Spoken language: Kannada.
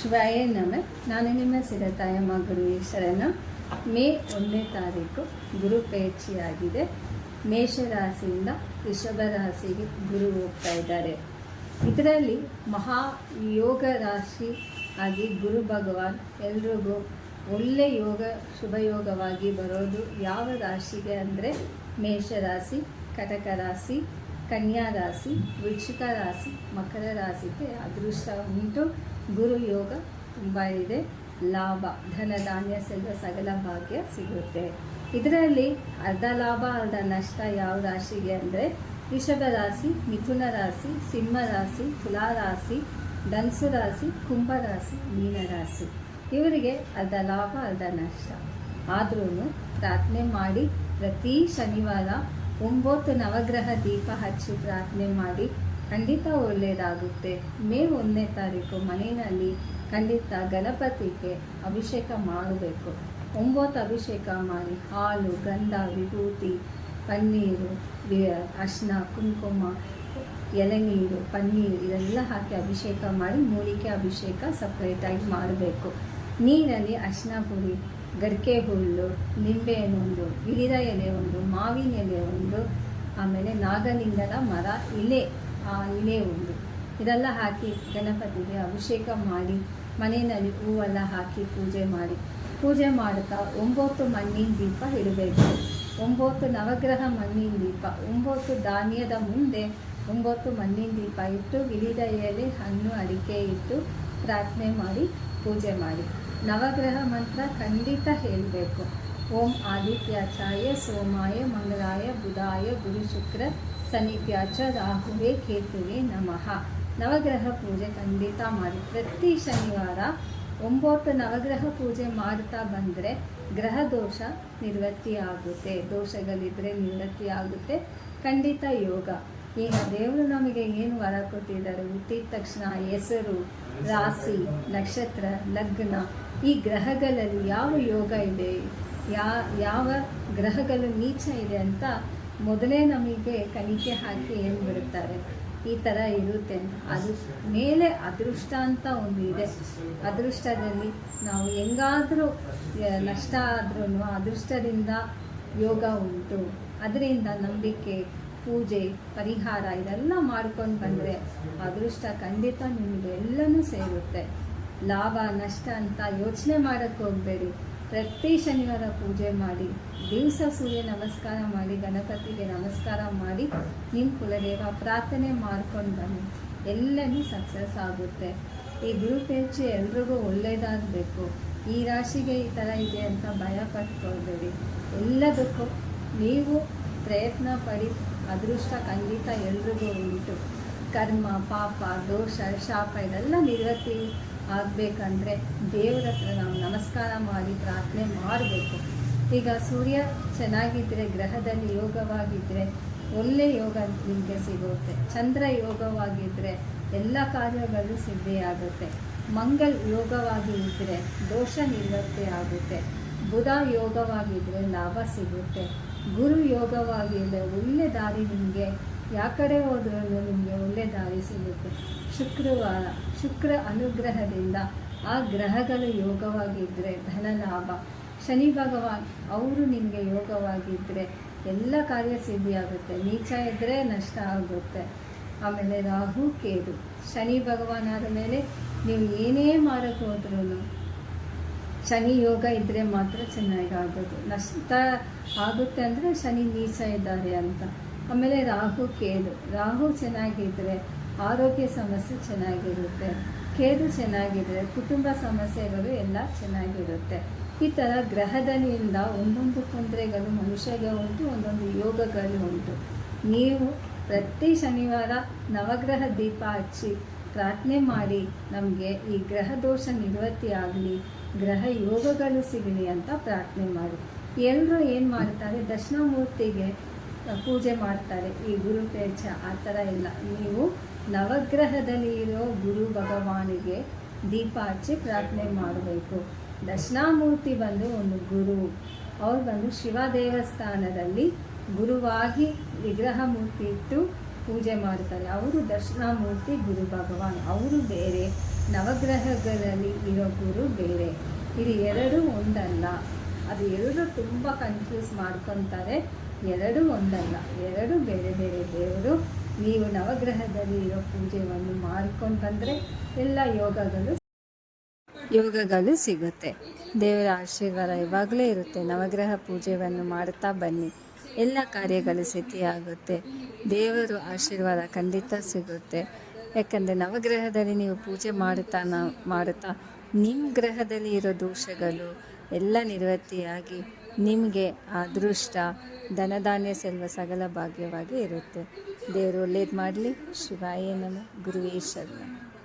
ಶಿವಾಯ ನಮ. ನಾನು ನಿಮ್ಮ ಸಿರತಾಯಮ್ಮ ಈಶ್ವರನ. ಮೇ ಒಂದನೇ ತಾರೀಕು ಗುರು ಪೇಕ್ಷಿಯಾಗಿದೆ ಮೇಷರಾಶಿಯಿಂದ ವೃಷಭ ರಾಶಿಗೆ ಗುರು ಹೋಗ್ತಾ ಇದ್ದಾರೆ. ಇದರಲ್ಲಿ ಮಹಾ ಯೋಗ ರಾಶಿ ಆಗಿ ಗುರು ಭಗವಾನ್ ಎಲ್ರಿಗೂ ಒಳ್ಳೆ ಯೋಗ ಶುಭಯೋಗವಾಗಿ ಬರೋದು ಯಾವ ರಾಶಿಗೆ ಅಂದರೆ ಮೇಷರಾಶಿ, ಕಟಕ ರಾಶಿ ಕನ್ಯಾ ರಾಶಿ ವೃಶ್ಚಿಕ ರಾಶಿ, ಮಕರ ರಾಶಿಗೆ ಅದೃಷ್ಟ ಉಂಟು. ಗುರು ಯೋಗ ತುಂಬ ಇದೆ. ಲಾಭ, ಧನ ಧಾನ್ಯ ಸಗಲ ಸಕಲ ಭಾಗ್ಯ ಸಿಗುತ್ತೆ. ಇದರಲ್ಲಿ ಅರ್ಧ ಲಾಭ, ಅರ್ಧ ನಷ್ಟ ಯಾವ ರಾಶಿಗೆ ಅಂದರೆ ವೃಷಭ ರಾಶಿ, ಮಿಥುನ ರಾಶಿ, ಸಿಂಹ ರಾಶಿ, ತುಲಾ ರಾಶಿ, ಧನ್ಸು ರಾಶಿ ಕುಂಭರಾಶಿ ಮೀನರಾಶಿ ಮೀನ ರಾಶಿ. ಇವರಿಗೆ ಅರ್ಧ ಲಾಭ, ಅರ್ಧ ನಷ್ಟ. ಆದ್ರೂ ಪ್ರಾರ್ಥನೆ ಮಾಡಿ ಪ್ರತಿ ಶನಿವಾರ ಒಂಬತ್ತು ನವಗ್ರಹ ದೀಪ ಹಚ್ಚಿ ಪ್ರಾರ್ಥನೆ ಮಾಡಿ ಖಂಡಿತ ಒಳ್ಳೆಯದಾಗುತ್ತೆ. ಮೇ ಒಂದನೇ ತಾರೀಕು ಮನೆಯಲ್ಲಿ ಖಂಡಿತ ಗಣಪತಿಗೆ ಅಭಿಷೇಕ ಮಾಡಬೇಕು. ಒಂಬತ್ತು ಅಭಿಷೇಕ ಮಾಡಿ ಹಾಲು, ಗಂಧ, ವಿಭೂತಿ, ಪನ್ನೀರು ಅರ್ಶಿನ, ಕುಂಕುಮ ಎಲೆನೀರು ಪನ್ನೀರು ಇದೆಲ್ಲ ಹಾಕಿ ಅಭಿಷೇಕ ಮಾಡಿ ಮೂಲಿಕೆ ಅಭಿಷೇಕ ಸಪ್ರೇಟಾಗಿ ಮಾಡಬೇಕು. ನೀರಲ್ಲಿ ಅರ್ಶಿನ ಪುಡಿ ಗರಿಕೆ ಹುಲ್ಲು, ನಿಂಬೆ ಒಂದು ಇಳಿದ ಎಲೆ ಒಂದು ಮಾವಿನ ಎಲೆ ಒಂದು ಆಮೇಲೆ ನಾಗಲಿಂಗದ ಮರ ಇಲೆ ಆ ಇಲೆ ಒಂದು ಇದೆಲ್ಲ ಹಾಕಿ ಗಣಪತಿಗೆ ಅಭಿಷೇಕ ಮಾಡಿ, ಮನೆಯಲ್ಲಿ ಹೂವೆಲ್ಲ ಹಾಕಿ ಪೂಜೆ ಮಾಡಿ. ಪೂಜೆ ಮಾಡ್ತಾ ಒಂಬತ್ತು ಮಣ್ಣಿನ ದೀಪ ಇಡಬೇಕು. ಒಂಬತ್ತು ನವಗ್ರಹ ಮಣ್ಣಿನ ದೀಪ, ಒಂಬತ್ತು ಧಾನ್ಯದ ಮುಂದೆ ಒಂಬತ್ತು ಮಣ್ಣಿನ ದೀಪ ಇಟ್ಟು, ವಿವಿಧ ಎಲೆ, ಹಣ್ಣು, ಅಡಿಕೆ ಇಟ್ಟು ಪ್ರಾರ್ಥನೆ ಮಾಡಿ ಪೂಜೆ ಮಾಡಿ. ನವಗ್ರಹ ಮಂತ್ರ ಖಂಡಿತ ಹೇಳಬೇಕು. ಓಂ ಆದಿತ್ಯಾಚಾಯ ಸೋಮಾಯ ಮಂಗಲಾಯ ಬುಧಾಯ, ಗುರು ಶುಕ್ರ ಸನಿತ್ಯಾಚ ರಾಹುವೇ, ಕೇತುವೆ ನಮಃ. ನವಗ್ರಹ ಪೂಜೆ ಖಂಡಿತ ಮಾಡಿ. ಪ್ರತಿ ಶನಿವಾರ ಒಂಬತ್ತು ನವಗ್ರಹ ಪೂಜೆ ಮಾಡ್ತಾ ಬಂದರೆ ಗ್ರಹ ದೋಷ ನಿವೃತ್ತಿ ಆಗುತ್ತೆ ದೋಷಗಳಿದ್ದರೆ ನಿವೃತ್ತಿ ಆಗುತ್ತೆ ಖಂಡಿತ ಯೋಗ. ಈಗ ದೇವರು ನಮಗೆ ಏನು ವರ ಕೊಟ್ಟಿದ್ದಾರೆ? ಹುಟ್ಟಿದ ತಕ್ಷಣ ಹೆಸರು, ರಾಶಿ, ನಕ್ಷತ್ರ, ಲಗ್ನ ಈ ಗ್ರಹಗಳಲ್ಲಿ ಯಾವ ಯೋಗ ಇದೆ? ಯಾ, ಯಾವ ಗ್ರಹಗಳು ನೀಚ ಇದೆ ಅಂತ ಮೊದಲೇ ನಮಗೆ ಕಲಿಕೆ ಹಾಕಿ ಏನು ಬಿಡುತ್ತಾರೆ ಈ ಥರ ಇರುತ್ತೆ ಅಂತ. ಅದು ಮೇಲೆ ಅದೃಷ್ಟ ಅಂತ ಒಂದು ಇದೆ. ಅದೃಷ್ಟದಲ್ಲಿ ನಾವು ಹೆಂಗಾದರೂ ನಷ್ಟ ಆದ್ರೂ ಅದೃಷ್ಟದಿಂದ ಯೋಗ ಉಂಟು. ಅದರಿಂದ ನಂಬಿಕೆ, ಪೂಜೆ, ಪರಿಹಾರ ಇದೆಲ್ಲ ಮಾಡ್ಕೊಂಡು ಬಂದರೆ ಅದೃಷ್ಟ ಖಂಡಿತ ನಿಮಗೆ ಎಲ್ಲನೂ ಸೇರುತ್ತೆ. ಲಾಭ, ನಷ್ಟ ಅಂತ ಯೋಚನೆ ಮಾಡೋಕ್ಕೆ ಹೋಗಬೇಡಿ. ಪ್ರತಿ ಶನಿವಾರ ಪೂಜೆ ಮಾಡಿ, ದಿವಸ ಸೂರ್ಯ ನಮಸ್ಕಾರ ಮಾಡಿ, ಗಣಪತಿಗೆ ನಮಸ್ಕಾರ ಮಾಡಿ ನಿಮ್ಮ ಕುಲದೇವ ಪ್ರಾರ್ಥನೆ ಮಾಡ್ಕೊಂಡು ಬನ್ನಿ. ಎಲ್ಲನೂ ಸಕ್ಸಸ್ ಆಗುತ್ತೆ. ಈ ಗುರುಪೇಕ್ಷೆ ಎಲ್ರಿಗೂ ಒಳ್ಳೆಯದಾಗಬೇಕು ಈ ರಾಶಿಗೆ ಈ ಥರ ಇದೆ ಅಂತ ಭಯ ಪಟ್ಕೊಳ್ಬೇಡಿ. ಎಲ್ಲದಕ್ಕೂ ನೀವು ಪ್ರಯತ್ನ ಪಡಿ, ಅದೃಷ್ಟ ಖಂಡಿತ ಎಲ್ರಿಗೂ ಉಂಟು. ಕರ್ಮ, ಪಾಪ, ದೋಷ, ಶಾಪ, ಇದೆಲ್ಲ ನಿವೃತ್ತಿ ಆಗಬೇಕಂದ್ರೆ ದೇವರ ಹತ್ರ ನಾವು ನಮಸ್ಕಾರ ಮಾಡಿ ಪ್ರಾರ್ಥನೆ ಮಾಡಬೇಕು. ಈಗ ಸೂರ್ಯ ಚೆನ್ನಾಗಿದ್ದರೆ ಗ್ರಹದಲ್ಲಿ ಯೋಗವಾಗಿದ್ದರೆ ಒಳ್ಳೆ ಯೋಗ ನಿಮಗೆ ಸಿಗುತ್ತೆ. ಚಂದ್ರ ಯೋಗವಾಗಿದ್ದರೆ ಎಲ್ಲ ಕಾರ್ಯಗಳು ಸಿದ್ಧಿಯಾಗುತ್ತೆ ಮಂಗಲ್ ಯೋಗವಾಗಿ ಇದ್ದರೆ ದೋಷ ನಿವೃತ್ತಿ ಆಗುತ್ತೆ. ಬುಧ ಯೋಗವಾಗಿದ್ದರೆ ಲಾಭ ಸಿಗುತ್ತೆ. ಗುರು ಯೋಗವಾಗಿದ್ದರೆ ಒಳ್ಳೆ ದಾರಿ ನಿಮಗೆ ಯಾವ ಕಡೆ ಹೋದ್ರೂ ನಿಮಗೆ ಒಳ್ಳೆ ದಾರಿ ಸಿಗುತ್ತೆ. ಶುಕ್ರವಾರ, ಶುಕ್ರ ಅನುಗ್ರಹದಿಂದ ಆ ಗ್ರಹಗಳು ಯೋಗವಾಗಿದ್ದರೆ ಧನ ಲಾಭ. ಶನಿ ಭಗವಾನ್, ಅವರು ನಿಮಗೆ ಯೋಗವಾಗಿದ್ದರೆ ಎಲ್ಲ ಕಾರ್ಯ ಸಿದ್ಧಿಯಾಗುತ್ತೆ. ನೀಚ ಇದ್ದರೆ ನಷ್ಟ ಆಗುತ್ತೆ. ಆಮೇಲೆ ರಾಹು ಕೇದು ಶನಿ ಭಗವಾನ್ ಆದ ಮೇಲೆ ನೀವು ಏನೇ ಮಾಡೋಕ್ಕೆ ಹೋದ್ರೂ ಶನಿ ಯೋಗ ಇದ್ದರೆ ಮಾತ್ರ ಚೆನ್ನಾಗಿ ಆಗೋದು. ನಷ್ಟ ಆಗುತ್ತೆ ಅಂದರೆ ಶನಿ ನೀಚ ಇದ್ದಾರೆ ಅಂತ. ಆಮೇಲೆ ರಾಹು ಕೇದು ರಾಹು ಚೆನ್ನಾಗಿದ್ದರೆ ಆರೋಗ್ಯ ಸಮಸ್ಯೆ ಚೆನ್ನಾಗಿರುತ್ತೆ ಕೇದು ಚೆನ್ನಾಗಿದ್ರೆ ಕುಟುಂಬ ಸಮಸ್ಯೆಗಳು ಎಲ್ಲ ಚೆನ್ನಾಗಿರುತ್ತೆ. ಈ ಥರ ಗ್ರಹದಲ್ಲಿಯಿಂದ ಒಂದೊಂದು ತೊಂದರೆಗಳು ಮನುಷ್ಯಗೆ ಉಂಟು, ಒಂದೊಂದು ಯೋಗಗಳು ಉಂಟು. ನೀವು ಪ್ರತಿ ಶನಿವಾರ ನವಗ್ರಹ ದೀಪ ಹಚ್ಚಿ ಪ್ರಾರ್ಥನೆ ಮಾಡಿ, ನಮಗೆ ಈ ಗ್ರಹ ದೋಷ ನಿವೃತ್ತಿ ಆಗಲಿ, ಗ್ರಹ ಯೋಗಗಳು ಸಿಗಲಿ ಅಂತ ಪ್ರಾರ್ಥನೆ ಮಾಡಿ. ಎಲ್ಲರೂ ಏನು ಮಾಡ್ತಾರೆ, ದಕ್ಷಿಣಾಮೂರ್ತಿಗೆ ಪೂಜೆ ಮಾಡ್ತಾರೆ. ಈ ಗುರು ಪೇಚ ಆ ಥರ ಇಲ್ಲ. ನೀವು ನವಗ್ರಹದಲ್ಲಿ ಇರೋ ಗುರು ಭಗವಾನಿಗೆ ದೀಪ ಹಚ್ಚಿ ಪ್ರಾರ್ಥನೆ ಮಾಡಬೇಕು. ದಕ್ಷಿಣಾಮೂರ್ತಿ ಬಂದು ಒಂದು ಗುರು. ಅವ್ರು ಬಂದು ಶಿವ ದೇವಸ್ಥಾನದಲ್ಲಿ ಗುರುವಾಗಿ ವಿಗ್ರಹ ಮೂರ್ತಿ ಇಟ್ಟು ಪೂಜೆ ಮಾಡ್ತಾರೆ. ಅವರು ದಕ್ಷಿಣಾಮೂರ್ತಿ ಗುರು ಭಗವಾನ್. ಅವರು ಬೇರೆ. ನವಗ್ರಹಗಳಲ್ಲಿ ಇರೋ ಗುರು ಬೇರೆ. ಇದು ಎರಡು ಒಂದಲ್ಲ. ಅದು ಎರಡು ತುಂಬ ಕನ್ಫ್ಯೂಸ್ ಮಾಡ್ಕೊತಾರೆ. ಎರಡು ಒಂದಲ್ಲ, ಎರಡು ಬೇರೆ ಬೇರೆ ದೇವರು ನೀವು ನವಗ್ರಹದಲ್ಲಿ ಇರೋ ಪೂಜೆಯನ್ನು ಮಾಡ್ಕೊಂಡು ಬಂದರೆ ಎಲ್ಲ ಯೋಗಗಳು ಯೋಗಗಳು ಸಿಗುತ್ತೆ. ದೇವರ ಆಶೀರ್ವಾದ ಇವಾಗಲೇ ಇರುತ್ತೆ. ನವಗ್ರಹ ಪೂಜೆಯನ್ನು ಮಾಡ್ತಾ ಬನ್ನಿ. ಎಲ್ಲ ಕಾರ್ಯಗಳು ಸಿದ್ಧಿಯಾಗುತ್ತೆ. ದೇವರು ಆಶೀರ್ವಾದ ಖಂಡಿತ ಸಿಗುತ್ತೆ. ಯಾಕಂದರೆ ನವಗ್ರಹದಲ್ಲಿ ನೀವು ಪೂಜೆ ಮಾಡುತ್ತಾ ನಾವು ಮಾಡುತ್ತಾ, ನಿಮ್ಮ ಗ್ರಹದಲ್ಲಿ ಇರೋ ದೋಷಗಳು ಎಲ್ಲ ನಿರ್ವೃತ್ತಿಯಾಗಿ ನಿಮಗೆ ಅದೃಷ್ಟ ಧನಧಾನ್ಯ ಸೆಲ್ವ ಸಗಲ ಭಾಗ್ಯವಾಗಿ ಇರುತ್ತೆ. ದೇವರು ಒಳ್ಳೇದು ಮಾಡಲಿ. ಶಿವಾಯ ನಮ. ಗುರುವೇ ಶರಣ.